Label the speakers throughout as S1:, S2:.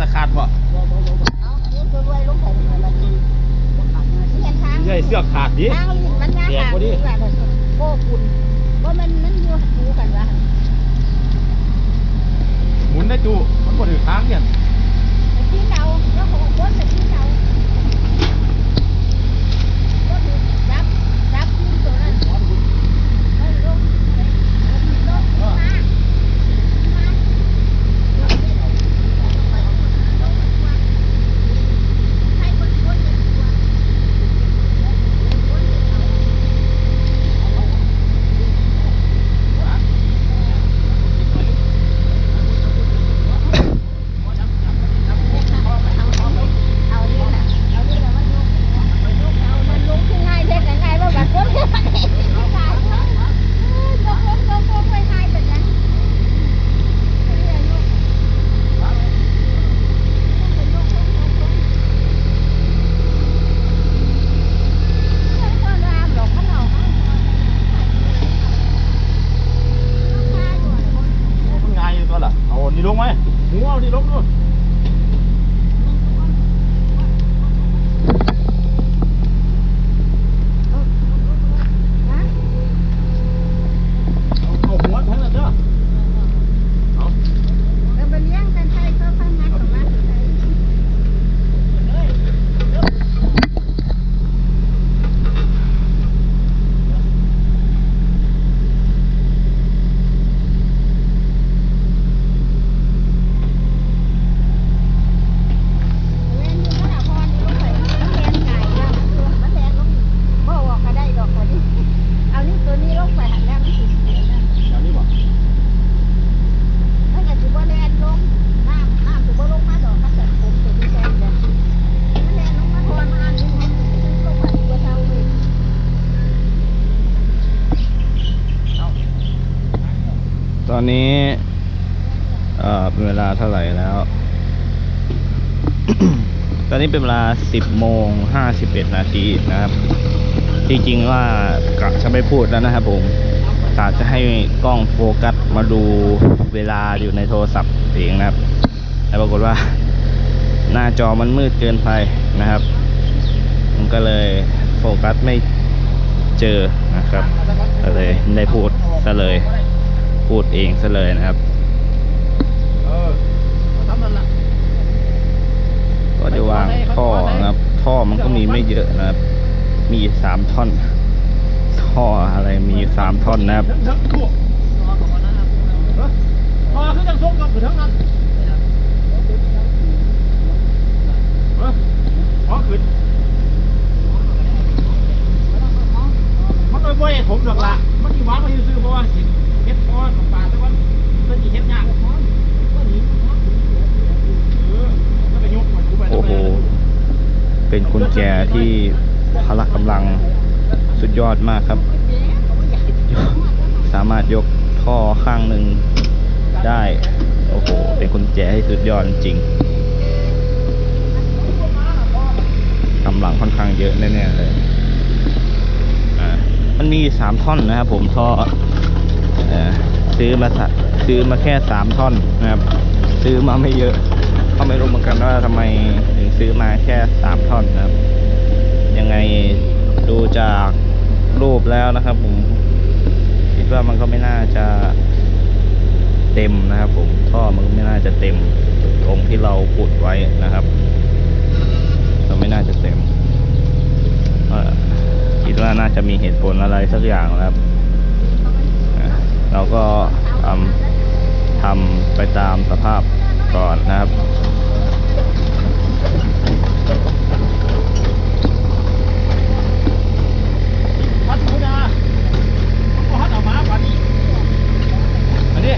S1: ตะขาดบ่
S2: เอาเดี๋ยวจะรวยลงไปเลยละทีบ่ขาดเงินเส้นทาง
S1: ใช่เสื้อขาดดิ
S2: ทางลิ้นมันยาก
S1: แยกบ่ดิ
S2: แบบโคคุณว่ามันมันอยู่หูกันวะ
S1: หมุนได้จูมันบ่ถือค้างเนี่ย
S2: ไอ้ที่เราแล้วของคนไอ้ที่เราก็ดูจับจับขึ้นตัวนั้นเออลงลงลงมาให้คนคนเดียว เอานี่แหละเอานี่แหละมันลุกเอามันลุกขึ้นง่ายเด็กง่ายว่าแบบคนที่มันเห็นที่ตายยกลงยกลงไปง่ายแบบนั้นหรอกเขาเอา
S1: มันง่ายอยู่ตัวล่ะเอานี่ลงไหม หัวเอานี่ลงด้วยอาเอาหัวทั้งนั้นเด้อเอา
S2: เราไปเลี้ยงกันใช่ก็พันนักของมันใช่ เล่นอยู่มันอะพอนี่ลงไปมันแลนไก่แล้วมันแลนลงบ่ว่าก็ได้ดอกกว่านี้เอานี่ตัวนี้ลงไปหันแล้วมันสิเสียนะ
S1: เดี๋ยวนี้บ่
S2: มันก็สิบ่แลนลงน้ำน้ำสิบ่ลงมาดอกมันจะผมตัวที่แซนเลยมันแลนลงมาทรมานนี่มันลงมาดีกว่าเท่าเลย
S3: ตอนนี้ เวลาเท่าไหร่แล้ว ตอนนี้เป็นเวลา 10โมง51 นาทีนะครับ จริงๆว่ากะจะไม่พูดแล้วนะครับผมกะจะให้กล้องโฟกัสมาดูเวลาอยู่ในโทรศัพท์เองนะครับ แต่ปรากฏว่า หน้าจอมันมืดเกินไปนะครับมันก็เลยโฟกัสไม่เจอนะครับก็เลยได้พูดซะเลย พูดเองซะเลยนะครับ
S1: เออเอาทำนั่นล่ะ
S3: ก็จะวางท่อนะครับ ท่อมันก็มีไม่เยอะนะครับ มีสามท่อน ท่ออะไรมีสามท่อนนะครับ
S1: ทั้งทั้งตัวเออพอขึ้นจังส่งกับขึ้นทั้งนั้นเออพอขึ้นมันโดยบ่ให้ผมดอกละมันสิวางไว้ซื่อๆเพราะว่าสิเฮ็ดพอของป่าแต่ว่ามันสิเฮ็ดยากก็หนีเออแล้วไปยกมันกูไปทำ
S3: โอ้
S1: ไม
S3: โห เป็นกุญแจ ที่พละกำลังสุดยอดมากครับ สามารถยกท่อข้างหนึ่งได้ โอ้โห เป็นกุญแจที่สุดยอดจริงกำลังค่อนข้างเยอะแน่ๆเลยอ่ามันมีสามท่อนนะครับผมท่ออ่อซื้อมาซื้อมาแค่สามท่อนนะครับ ซื้อมาไม่เยอะก็ไม่รู้เหมือนกันว่าทำไมถึงซื้อมาแค่สามท่อนนะครับ ยังไงดูจากรูปแล้วนะครับผมคิดว่ามันก็ไม่น่าจะเต็มนะครับผมท่อมันก็ไม่น่าจะเต็มตรงที่เราขุดไว้นะครับก็ไม่น่าจะเต็มคิดว่าน่าจะมีเหตุผลอะไรสักอย่างนะครับเราก็ทำทำไปตามสภาพก่อนนะครับ
S1: พัดหนูนาก็พัดเอามาป่านนี้อันนี้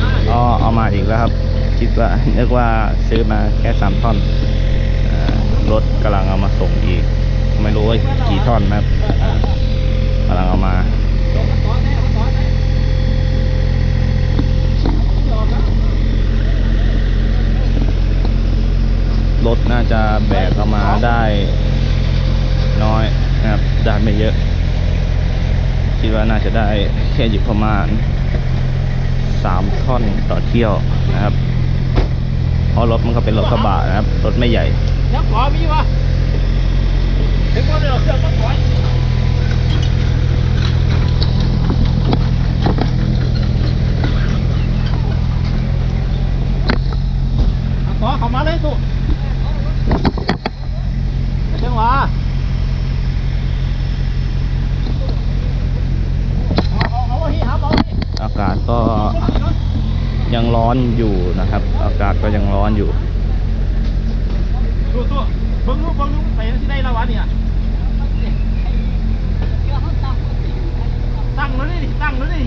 S1: มา
S3: อ๋อ เอามาอีกแล้วครับ คิดว่านึกว่าซื้อมาแค่สามท่อนอรถกำลังเอามาส่งอีก ไม่รู้ว่ากี่ท่อนนะครับกำลังเอามารถน่าจะแบกเอามาได้น้อยนะครับได้ไม่เยอะ คิดว่าน่าจะได้แค่อยู่ประมาณ สามท่อนต่อเที่ยวนะครับเพราะรถมันก็เป็นรถกระบะนะครับ รถไม่ใหญ่
S1: ยังขอมีวะถึงว่าเดี๋ยวเครื่องต้องขอเอาขอเขามาเลยตุเจังหวะเอาเอาเอาเอาที่ครับเอาที่
S3: อากาศก็ยังร้ อนอยู่นะครับ อากาศก็ยังร้อนอยู่
S1: ตัวตัวเบิ่งลูกเบิ่งลูกไปที่ได้แล้ววะเนี่ยตั้งแล้วนี่ตั้งแล้วนี่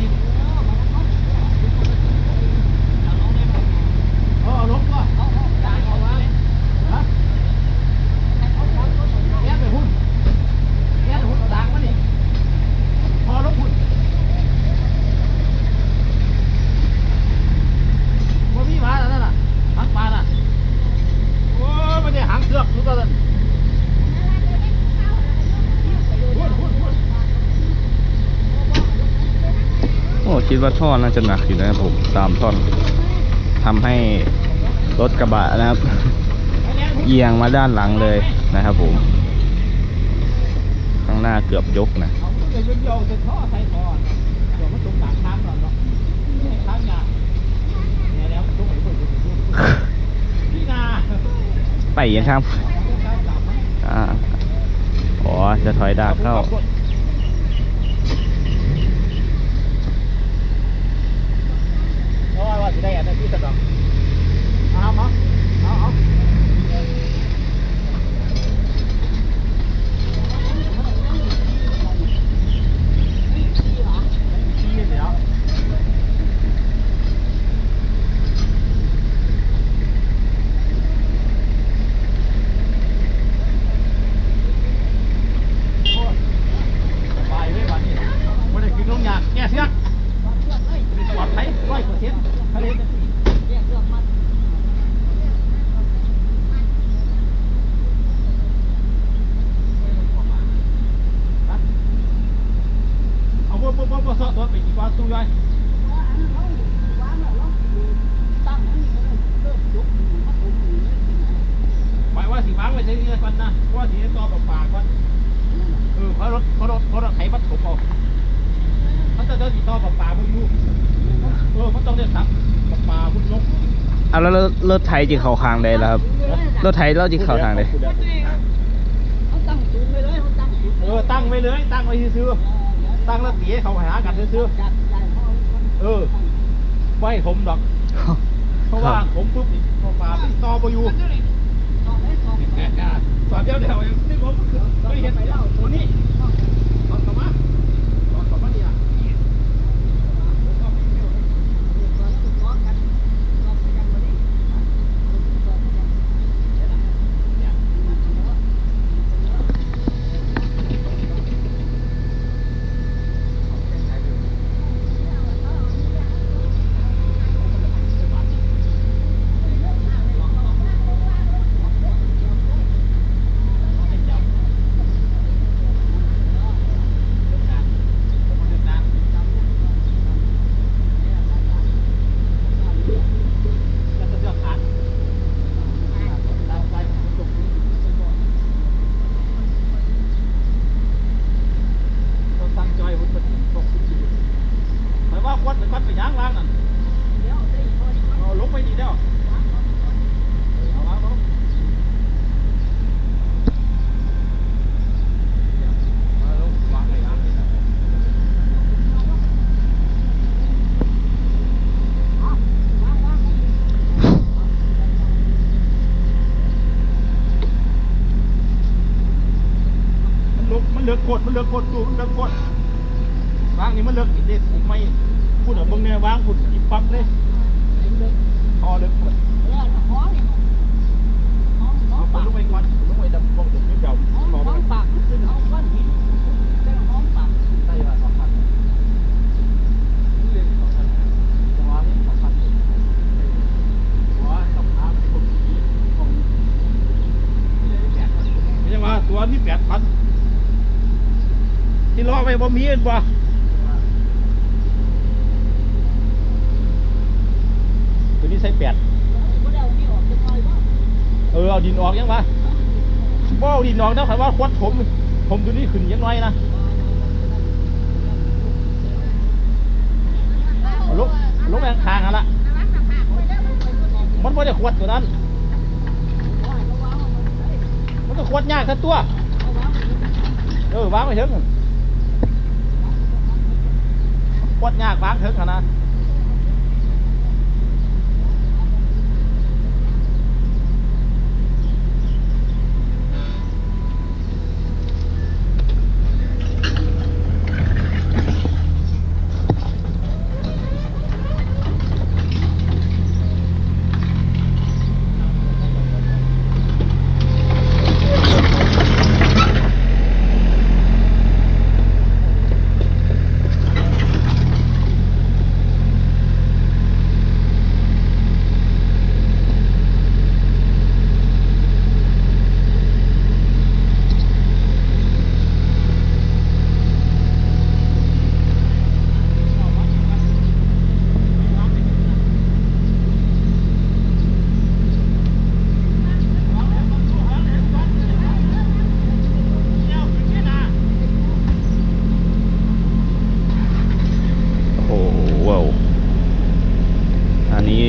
S1: เออเอาลงก็เอาเอาเอาเอาไว้ฮะแย่ไปหุ่นแย่ไปหุ่นดังมานี่พอลงหุ่นบ่มีหมาแล้วนั่นน่ะหางปลาน่ะ โอ้ยมันได้หางเสือกรู้ตัวนั้นหุ่นหุ่นหุ่น
S3: โอ้คิด ว่าท่อน่าจะหนักอยู่นะครับผมตามท่อนทำให้รถกระบะนะครับ เอียงมาด้านหลังเลยนะครับผม ข้างหน้าเกือบยกนะ
S1: ไป
S3: ยังครับอ๋อ จะถอยดากเข้า
S1: เพราะว่าว่าสิได้อันนั้นที่สะดอกเอามาเอาเอาขี้เดี๋ยว ไปไว้วันนี้ไม่ได้กินลงยากแก่เสียปลอดภัยร้อยเปอร์เซ็นต์ทะเลเป็นสี่เอาบ่บ่บ่บ่ซอตัวไปกี่วันตู้ย่อยหมายว่าสิวางไว้ใช้เงินก่อนนะเพราะว่าสิได้ต่อกับปากก่อน เออเพราะรถเพราะรถเพราะรถไถบัดผมเอาเขาจะเดินติดต่อกับป่าบุญยูเออมันต้องได้สับกับป่าบุญยก
S3: เอาแล้วรถรถไถจะเข้าทางใดแล้วครับรถไถเราจะเข้าทางใด
S1: เออตั้งไว้เลยตั้งไว้ซื้อๆ ตั้งแล้วตีให้เขาหากันซื้อๆเออไว้ให้ผมดอก เพราะว่าผมปุ๊บนี่พอป่าติดต่อบุญยูสอนเดียวเดียวเองนี่ผมไม่เห็นตัวนี้ตอนเข้ามาตอนเข้ามาเนี่ย ตั้งจอยวุ้นเป็นตกชีวิตหมายว่าควัดไปควัดไปย่างล้างนั่นเอาลงไปดีแล้วเอาล้างลงเอาลงวางไปย่างนี่นะ มันลุกมันเลือกกดมันเลือกกดตูมันเลือกกดวางนี่มันเลือกอีกเด็ดผมไม่พูดเหรอมึงเนี่ยวางคุณอีปั๊บเลยพอเลือกกดเอาปลาลงไปก่อนลงไปดำลงถึงเดียวพอไปได้ละสองพันเรียนสองพันจังหวะนี้สองพันหัวสองพันคนนี้ของไม่ใช่ว่าตัวนี้แปดพันที่ล้อไป บ่มีเอ็นบ่ตัวนี้ใส่แปดเออดินออกยังวะบ่เอาดินออกแล้วคันว่าควัดผมผมตัวนี้ขึ้นยังน้อยนะลุกลุกไปข้างๆนั่นละมันไม่ได้ขวดตัวนั้น มันก็ขวดยากทั้งตัว เออวางไปถึง ปวดยากวางถึงขนาด
S3: โอ้โหว้าวอันนี้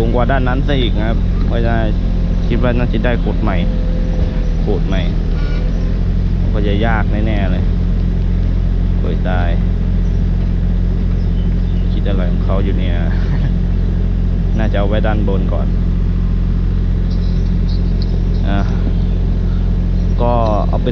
S3: สูงกว่าด้านนั้นซะอีกนะครับเพราะฉะนั้นคิดว่าน่าจะได้ขูดใหม่ขูดใหม่ ก็จะยากแน่ๆเลยโอยตาย คิดอะไรของเขาอยู่เนี่ย น่าจะเอาไว้ด้านบนก่อนอะก็เอาเป็น